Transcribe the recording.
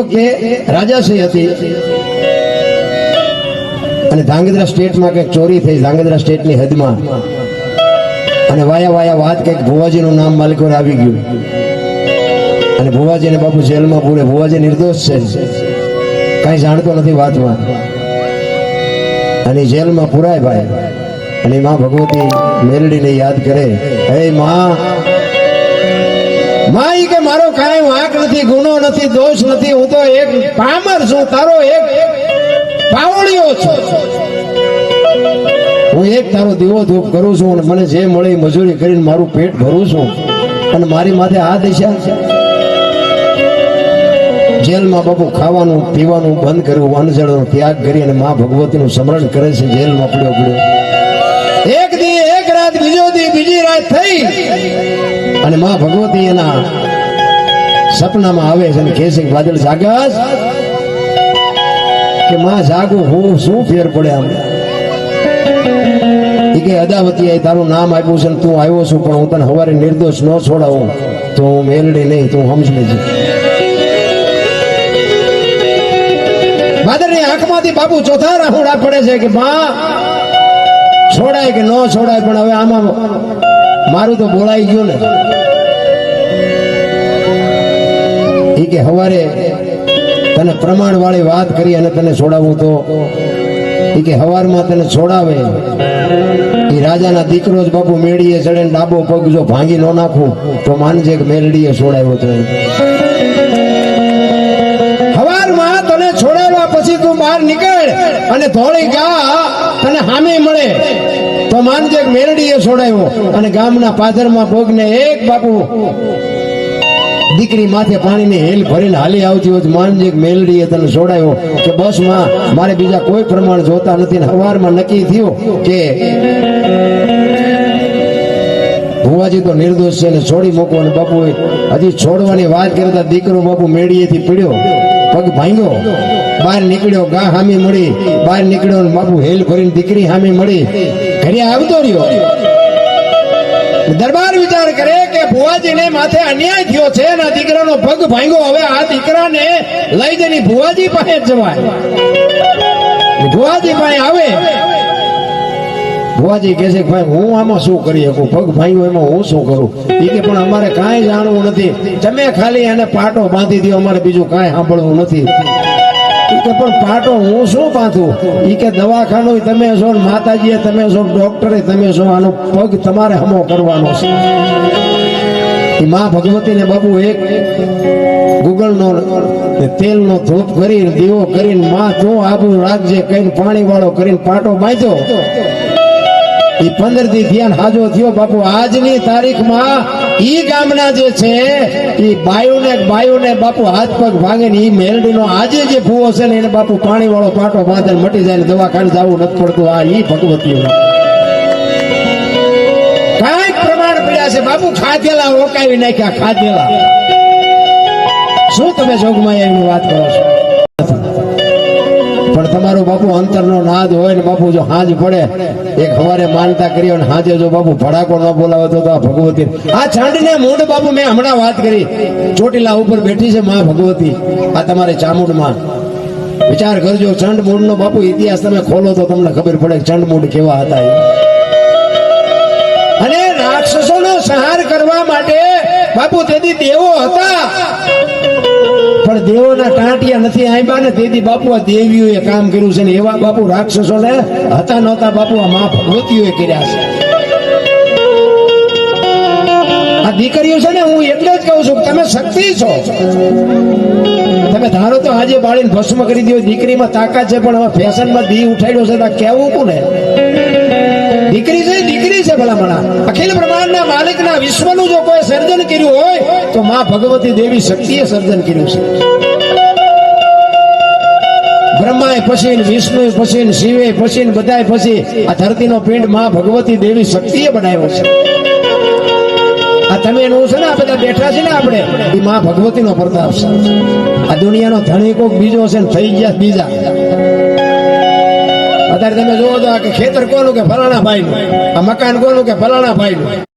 વખતે રાજાશ્રી હતી. અને ધાંગધ્રા સ્ટેટમાં કંઈક ચોરી થઈ, ધાંગધ્રા સ્ટેટની હદમાં. અને વાયા વાયા વાત કંઈક ભુવાજીનું નામ માલિકોને આવી ગયું. અને ભુવાજીને બાપુ જેલમાં પૂરે. ભુવાજી નિર્દોષ છે. કાંઈ જાણતો નથી વાતમાં. અને જેલમાં પુરાય ભાઈ. અને માં ભગવતી મેલડીને યાદ કરે, હે માં માં ઈ કે મારો કાંઈ વાંક નથી, ગુનો નથી, દોષ નથી, હું તો એક પામર છું, તારો એક પાવળિયો છું. હું એક તારો દીવો ધૂપ કરું છું અને મને જે મળે મજૂરી કરીને મારું પેટ ભરું છું. અને મારી માથે આ દિશા છે. જેલમાં બાપુ ખાવાનું, પીવાનું બંધ કર્યું, વનજળનો ત્યાગ કરી અને મા ભગવતીનું સ્મરણ કરે છે, જેલમાં પડ્યો પડ્યો. એક દી, એક રાત, બીજો દી, બીજી રાત થઈ. અને મા ભગવતી એના સપનામાં આવે છે અને કહે છે વાદળ કે માં જાગું, હું શું ફેર પડે આમ? એ કે અદાવતી તારું નામ આપ્યું છે તું આવ્યો છું, પણ હું તને હવારે નિર્દોષ ન છોડાવું. તો હું મેલડી નહીં, તું સમજ લેજે ભાદરની આંખમાંથી બાપુ ચોથા રાહુડા પડે છે કે, માં, છોડાય કે ન છોડાય, પણ હવે આમાં મારું તો બોલાઈ ગયું ને. એ કે હવારે તને પ્રમાણ વાળી વાત કરી અને તને છોડાવું તો. એ કે હવારમાં તને છોડાવે. એ રાજાના દીકરો જ બાપુ મેળીએ ચડે ડાબો પગ જો ભાંગી ન નાખું, તો માનજે કે મેલડીએ છોડાવ્યો તો. હવારમાં તને છોડાવ્યા પછી તું બહાર નીકળ અને ધોળી ગા તને હામી મળે. તો માનજે મેરડીએ છોડાયો અને ગામના પાદરમાં ભોગને એક બાપુ દીકરી માથે પાણીની હેલ ભરીને હાલી આવતી હોય માનજે મેલડીએ તને છોડાયો કે બસમાં મારે બીજા કોઈ પ્રમાણ જોતા નથી હવારમાં નક્કી થયું કે ભુવાજી તો નિર્દોષ છે ને છોડી મૂકો અને બાપુ હજી છોડવાની વાત કરતા દીકરો બાપુ મેળીએથી પીડ્યો, પગ ભાંગ્યો, બહાર નીકળ્યો, ગા હામી મળી, બહાર નીકળ્યો બાપુ હેલ ભરીને દીકરી હામી મળી. ઘરે આવતો રહ્યો. દરબાર વિચાર કરે કે ભુવાજીને માથે અન્યાય થયો છે અને દીકરાનો પગ ભાંગ્યો. હવે આ દીકરાને લઈ જઈને ભુવાજી પાસે જવાય. ભુવાજી પાસે આવે. ભુવાજી કહે છે ભાઈ, હું આમાં શું કરી શકું? પગ ભાઈઓ એમાં હું શું કરું? એ કે પણ અમારે કાંઈ જાણવું નથી. તમે ખાલી એને પાટો બાંધી દો અમારે બીજું કાંઈ સાંભળવું નથી. કે પણ પાટો હું શું બાંધું એ કે દવાખાનું તમે છો માતાજી માતાજીએ તમે છો ડોક્ટરે તમે છો, આનો પગ તમારે હમો કરવાનો છે. ઈ માં ભગવતીને બાબુ એક ગુગળનો તેલનો ધૂપ કરીને દીવો કરીને માં તું આબુ રાખજે કઈને પાણી વાળો કરીને પાટો બાંધ્યો. ઈ પંદરથી ધ્યાન હાજો થયો બાપુ. આજની તારીખમાં ઈ ગામના જે છે, ઈ બાયુને બાયુને બાપુ હાથ પગ ભાંગે ને ઈ મેલડીનો આજે જે ભૂવો છે ને એને બાપુ પાણી વાળો પાટો બાંધે મટી જાય ને દવાખાને જવું નથી પડતું. આ ઈ ભગવતી કાંઈક પ્રમાણ પડ્યા છે બાપુ. ખાધેલા રોકાવી નાખ્યા, ખાધેલા. શું તમે જોગમાં એની વાત કરો છો? પણ તમારો બાપુ અંતરનો નાદ હોય ને બાપુ જો હાજ પડે, એક હવારે માનતા કરી અને હાજે જો બાપુ ભડાકો ન બોલાવે તો આ ભગવતી આ ચાંદને મૂળ બાપુ મેં હમણાં વાત કરી. ચોટીલા ઉપર બેઠી છે મા ભગવતી. આ તમારે ચામુંડમાં. વિચાર કરજો ચંડ નો બાપુ ઇતિહાસ તમે ખોલો તો તમને ખબર પડે ચંડ ચંડ કેવા હતા અને અને રાક્ષસોનો સંહાર કરવા માટે બાપુ તેથી દેવો હતા. દેવોના ટાંટિયા નથી આંબ્યા ને તેથી બાપુ આ દેવીઓએ કામ કર્યું છે ને એવા બાપુ રાક્ષસોને હતા નહોતા બાપુ, આ મા ભગવતીઓએ કર્યા છે. આ દીકરીઓ છે ને, હું એટલે જ કહું છું તમે શક્તિ છો. તમે ધારો તો આજે બાળીને ભસ્મ કરી દો દીકરીમાં તાકાત છે, પણ હવે ફેશનમાં દી ઉઠાડ્યો છે, તો કેવું કોને? દીકરી છે દીકરી છે ભલામણા. અખિલ બ્રહ્માંડના માલિકના વિશ્વનું જો કોઈ સર્જન કર્યું હોય તો માં ભગવતી દેવી શક્તિએ સર્જન કર્યું છે. બ્રહ્માએ પછી વિષ્ણુ પછી શિવે પછી બધાએ પછી આ ધરતીનો પિંડમાં ભગવતી દેવી શક્તિએ બનાવ્યો છે. આ તમે એનું છે ને, આ બધા બેઠા છે ને આપણે, એ માં ભગવતીનો પ્રતાપ છે. આ દુનિયાનો ધણી કોક બીજો છે ને, થઈ ગયા બીજા. અત્યારે તમે જોવો તો આ ખેતર કોનું કે ફલાણા ભાઈનું? આ મકાન કોનું કે ફલાણા ભાઈનું?